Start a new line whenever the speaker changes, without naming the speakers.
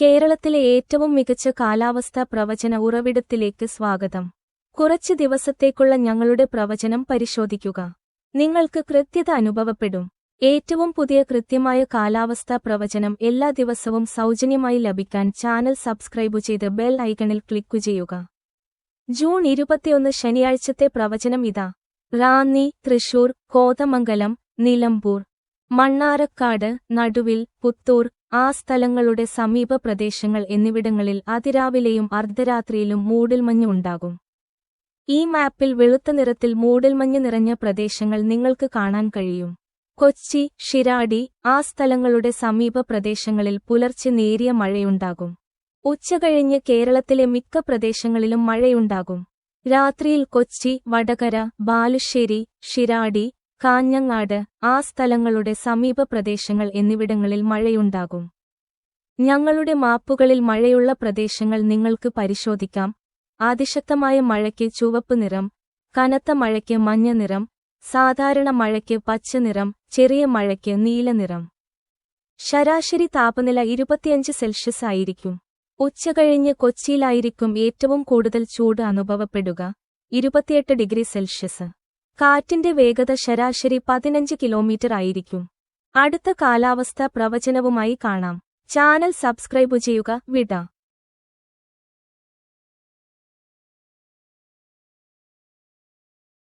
കേരളത്തിലെ ഏറ്റവും മികച്ച കാലാവസ്ഥാ പ്രവചന ഉറവിടത്തിലേക്ക് സ്വാഗതം. കുറച്ച് ദിവസത്തേക്കുള്ള ഞങ്ങളുടെ പ്രവചനം പരിശോധിക്കുക. നിങ്ങൾക്ക് കൃത്യത അനുഭവപ്പെടും. ഏറ്റവും പുതിയ കൃത്യമായ കാലാവസ്ഥാ പ്രവചനം എല്ലാ ദിവസവും സൗജന്യമായി ലഭിക്കാൻ ചാനൽ സബ്സ്ക്രൈബ് ചെയ്ത് ബെൽ ഐക്കണിൽ ക്ലിക്കു ചെയ്യുക. ജൂൺ ഇരുപത്തിയൊന്ന് ശനിയാഴ്ചത്തെ പ്രവചനം ഇതാ. റാന്നി തൃശൂർ കോതമംഗലം നിലമ്പൂർ മണ്ണാരക്കാട് നടുവിൽ പുത്തൂർ ആ സ്ഥലങ്ങളുടെ സമീപ പ്രദേശങ്ങൾ എന്നിവിടങ്ങളിൽ അതിരാവിലെയും അർദ്ധരാത്രിയിലും മൂടൽമഞ്ഞ് ഉണ്ടാകും. ഈ മാപ്പിൽ വെളുത്ത നിറത്തിൽ മൂടൽമഞ്ഞ് നിറഞ്ഞ പ്രദേശങ്ങൾ നിങ്ങൾക്ക് കാണാൻ കഴിയും. കൊച്ചി ഷിരാടി ആ സ്ഥലങ്ങളുടെ സമീപ പ്രദേശങ്ങളിൽ പുലർച്ചെ നേരിയ മഴയുണ്ടാകും. ഉച്ചകഴിഞ്ഞ് കേരളത്തിലെ മിക്ക പ്രദേശങ്ങളിലും മഴയുണ്ടാകും. രാത്രിയിൽ കൊച്ചി വടകര ബാലുശ്ശേരി ഷിരാടി കാഞ്ഞങ്ങാട് ആ സ്ഥലങ്ങളുടെ സമീപ പ്രദേശങ്ങൾ എന്നിവിടങ്ങളിൽ മഴയുണ്ടാകും. ഞങ്ങളുടെ മാപ്പുകളിൽ മഴയുള്ള പ്രദേശങ്ങൾ നിങ്ങൾക്ക് പരിശോധിക്കാം. അതിശക്തമായ മഴയ്ക്ക് ചുവപ്പ് നിറം കനത്ത മഴയ്ക്ക് മഞ്ഞ നിറം സാധാരണ മഴയ്ക്ക് പച്ച നിറം ചെറിയ മഴയ്ക്ക് നീല നിറം. ശരാശരി താപനില ഇരുപത്തിയഞ്ച് സെൽഷ്യസ് ആയിരിക്കും. ഉച്ചകഴിഞ്ഞ് കൊച്ചിയിലായിരിക്കും ഏറ്റവും കൂടുതൽ ചൂട് അനുഭവപ്പെടുക. ഇരുപത്തിയെട്ട് ഡിഗ്രി സെൽഷ്യസ്. കാറ്റിന്റെ വേഗത ശരാശരി പതിനഞ്ച് കിലോമീറ്റർ ആയിരിക്കും. അടുത്ത കാലാവസ്ഥ പ്രവചനവുമായി കാണാം. ചാനൽ സബ്സ്ക്രൈബ് ചെയ്യുക വിട.